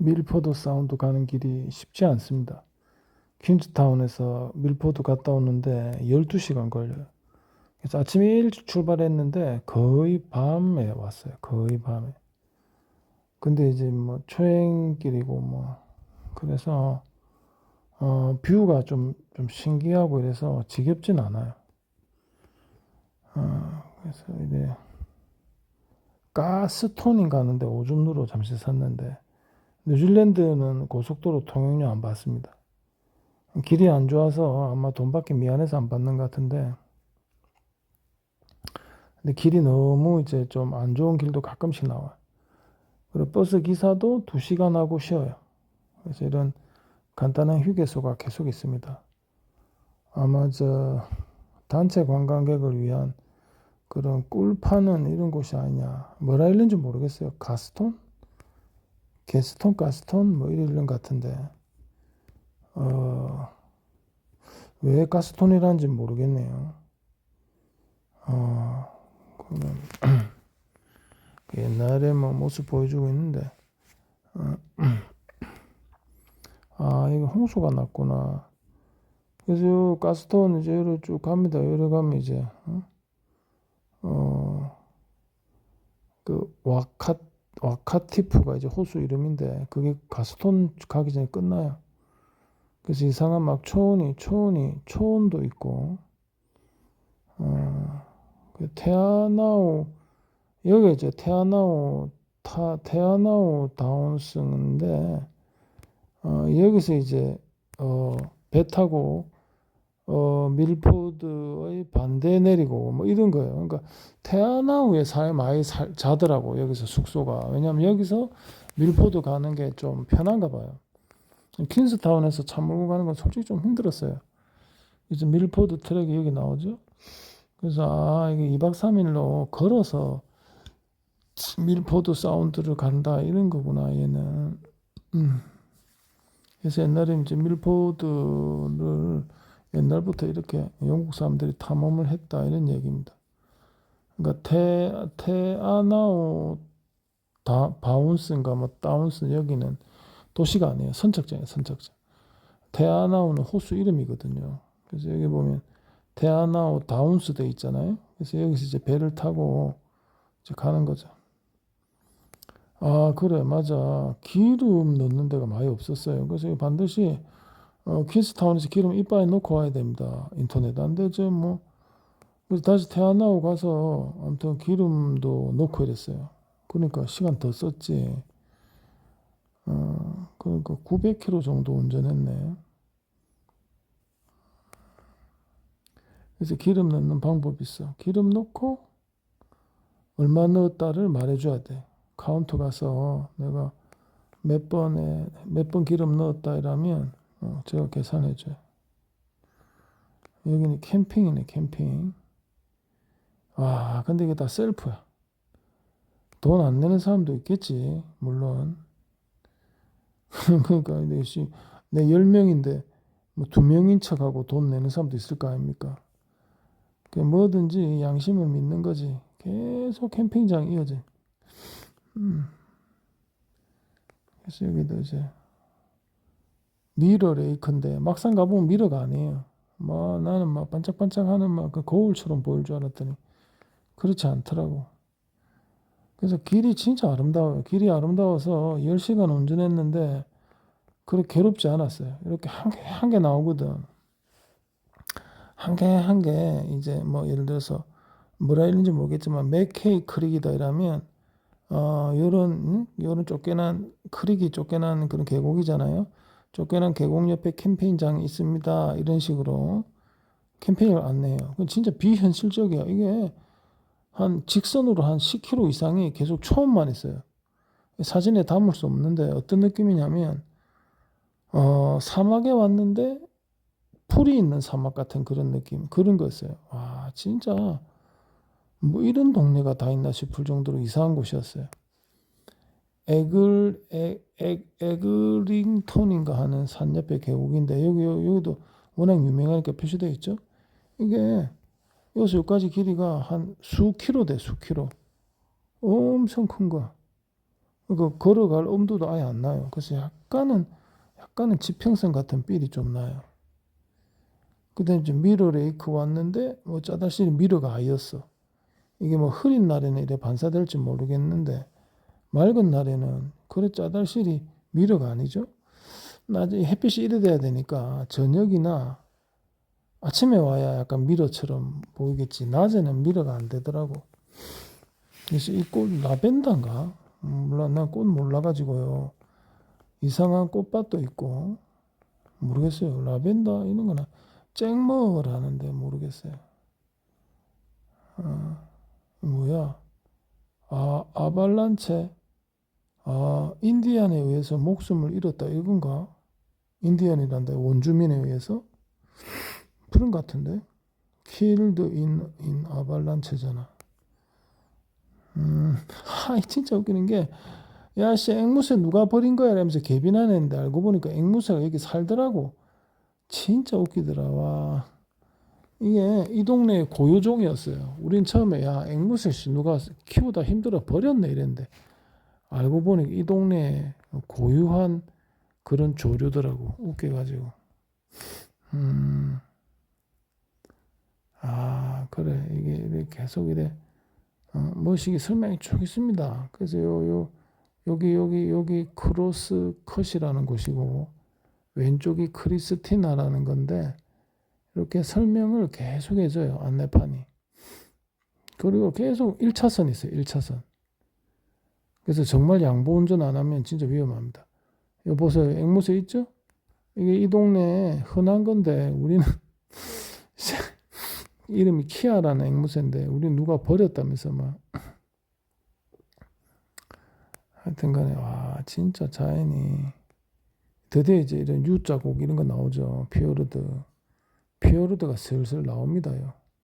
밀포드 사운드 가는 길이 쉽지 않습니다. 퀸즈타운에서 밀포드 갔다 오는데 12시간 걸려요. 그래서 아침에 일찍 출발했는데 거의 밤에 왔어요. 거의 밤에. 근데 이제 뭐 초행길이고 뭐 그래서 어 뷰가 좀 좀 신기하고 이래서 지겹진 않아요. 어 그래서 이제 가스톤인 가는데 오줌누로 잠시 샀는데 뉴질랜드는 고속도로 통행료 안 받습니다. 길이 안 좋아서 아마 돈 받기 미안해서 안 받는 것 같은데 근데 길이 너무 이제 좀 안 좋은 길도 가끔씩 나와요. 그리고 버스 기사도 2시간 하고 쉬어요. 그래서 이런 간단한 휴게소가 계속 있습니다. 아마 저 단체 관광객을 위한 그런 꿀 파는 이런 곳이 아니냐. 뭐라 이런지 모르겠어요. 가스톤? 게스톤, 가스톤? 뭐 이런 것 같은데. 어, 왜 가스톤이라는지 모르겠네요. 어, 그러면 옛날에 뭐 모습 보여주고 있는데, 어, 아, 이거 홍수가 났구나. 그래서 요 가스톤 이제 여기로 쭉 갑니다. 여기로 가면 이제, 어, 어, 그 와카, 와카티프가 이제 호수 이름인데, 그게 가스톤 가기 전에 끝나요. 그래서 이상한 막 초원이, 초원이, 초원도 있고, 어, 그 테아나우, 여기 이제 테아나우, 타, 테아나우 다운스인데, 어, 여기서 이제, 어, 배 타고, 어, 밀포드의 반대 내리고, 뭐 이런 거예요. 그러니까, 테아나우에 살, 많이 살, 자더라고, 여기서 숙소가. 왜냐면 여기서 밀포드 가는 게 좀 편한가 봐요. 퀸스타운에서 차 몰고 가는 건 솔직히 좀 힘들었어요. 이제 밀포드 트랙이 여기 나오죠. 그래서 아 이게 2박 3일로 걸어서 밀포드 사운드를 간다 이런 거구나 얘는. 음. 그래서 옛날에 이제 밀포드를 옛날부터 이렇게 영국 사람들이 탐험을 했다 이런 얘기입니다. 그러니까 테 테아나우 다 바운스인가 뭐 다운스 여기는 도시가 아니에요. 선착장이에요. 선착장. 테아나우는 호수 이름이거든요. 그래서 여기 보면 테아나우 다운스 돼 있잖아요. 그래서 여기서 이제 배를 타고 이제 가는 거죠. 아, 그래, 맞아. 기름 넣는 데가 많이 없었어요. 그래서 반드시 어, 퀸스타운에서 기름 이빨에 넣고 와야 됩니다. 인터넷 안 되죠, 뭐. 그래서 다시 테아나우 가서 아무튼 기름도 넣고 이랬어요. 그러니까 시간 더 썼지. 어, 그러니까 900km 정도 운전했네. 그래서 기름 넣는 방법이 있어. 기름 넣고 얼마 넣었다를 말해줘야 돼. 카운터 가서 내가 몇 번에 몇 번 기름 넣었다 이러면 어, 제가 계산해줘요. 여기는 캠핑이네 캠핑. 아 근데 이게 다 셀프야. 돈 안 내는 사람도 있겠지 물론. 그러니까 내시 내 10명인데 뭐 2명인 척하고 돈 내는 사람도 있을 거 아닙니까? 그 뭐든지 양심을 믿는 거지. 계속 캠핑장 이어져. 음. 그래서 여기도 이제 미러 레이크인데 막상 가보면 미러가 아니에요. 뭐 나는 막 반짝반짝하는 막 그 거울처럼 보일 줄 알았더니 그렇지 않더라고. 그래서 길이 진짜 아름다워요. 길이 아름다워서 10시간 운전했는데 그렇게 괴롭지 않았어요. 이렇게 한 개 한 개 나오거든. 한 개 한 개 이제 뭐 예를 들어서 뭐라 이런지 모르겠지만 맥케이 크릭이다 이러면 어 요런 음? 요런 쫓겨난 크릭이 쫓겨난 그런 계곡이잖아요. 쫓겨난 계곡 옆에 캠페인장이 있습니다. 이런 식으로 캠페인을 안내해요. 진짜 비현실적이야. 이게 한 직선으로 한 10km 이상이 계속 초원만 있어요. 사진에 담을 수 없는데 어떤 느낌이냐면 어, 사막에 왔는데 풀이 있는 사막 같은 그런 느낌 그런 거였어요. 와 진짜 뭐 이런 동네가 다 있나 싶을 정도로 이상한 곳이었어요. 에글 에, 에, 에글링톤인가 하는 산 옆에 계곡인데 여기 여기도 워낙 유명하니까 표시되어 있죠. 이게 여기서 여기까지 길이가 한 수 킬로 돼, 수 킬로. 엄청 큰 거. 그 걸어갈 엄두도 아예 안 나요. 그래서 약간은 약간은 지평선 같은 삘이 좀 나요. 그 다음에 이제 미러 레이크 왔는데 뭐 짜다실이 미러가 아니었어. 이게 뭐 흐린 날에는 이래 반사될지 모르겠는데 맑은 날에는 그래 짜달실이 미러가 아니죠. 나중에 햇빛이 이래 돼야 되니까 저녁이나 아침에 와야 약간 미러처럼 보이겠지. 낮에는 미러가 안 되더라고. 그래서 이 꽃 라벤더인가? 음, 몰라. 난 꽃 몰라가지고요. 이상한 꽃밭도 있고 모르겠어요. 라벤더 이런 거나 쨍머라는데 모르겠어요. 어, 뭐야? 아 아발란체 아 인디안에 의해서 목숨을 잃었다 이건가? 인디안이란다 원주민에 의해서 그런 것 같은데 killed in in 아발란체잖아. 음, 하, 진짜 웃기는 게, 야, 씨, 앵무새 누가 버린 거야? 이러면서 개비난했는데 알고 보니까 앵무새가 여기 살더라고. 진짜 웃기더라, 와. 이게 이 동네 고유종이었어요. 우린 처음에, 야, 앵무새 씨 누가 키우다 힘들어 버렸네 이랬는데, 알고 보니까 이 동네에 고유한 그런 조류더라고. 웃겨가지고. 음, 아, 그래. 이게 계속 이래. 어, 뭐시기 설명이 쭉 있습니다. 그래서 요, 요, 여기, 여기, 여기 크로스 컷이라는 곳이고, 왼쪽이 크리스티나라는 건데, 이렇게 설명을 계속 해줘요. 안내판이. 그리고 계속 1차선 있어요. 1차선. 그래서 정말 양보 운전 안 하면 진짜 위험합니다. 이거 보세요. 앵무새 있죠? 이게 이 동네에 흔한 건데, 우리는 이름이 키아라는 앵무새인데 우리 누가 버렸다면서 막 하여튼 간에 와 진짜 자연이 드디어 이제 이런 U 자국 이런 거 나오죠 피오르드 피오르드가 슬슬 나옵니다요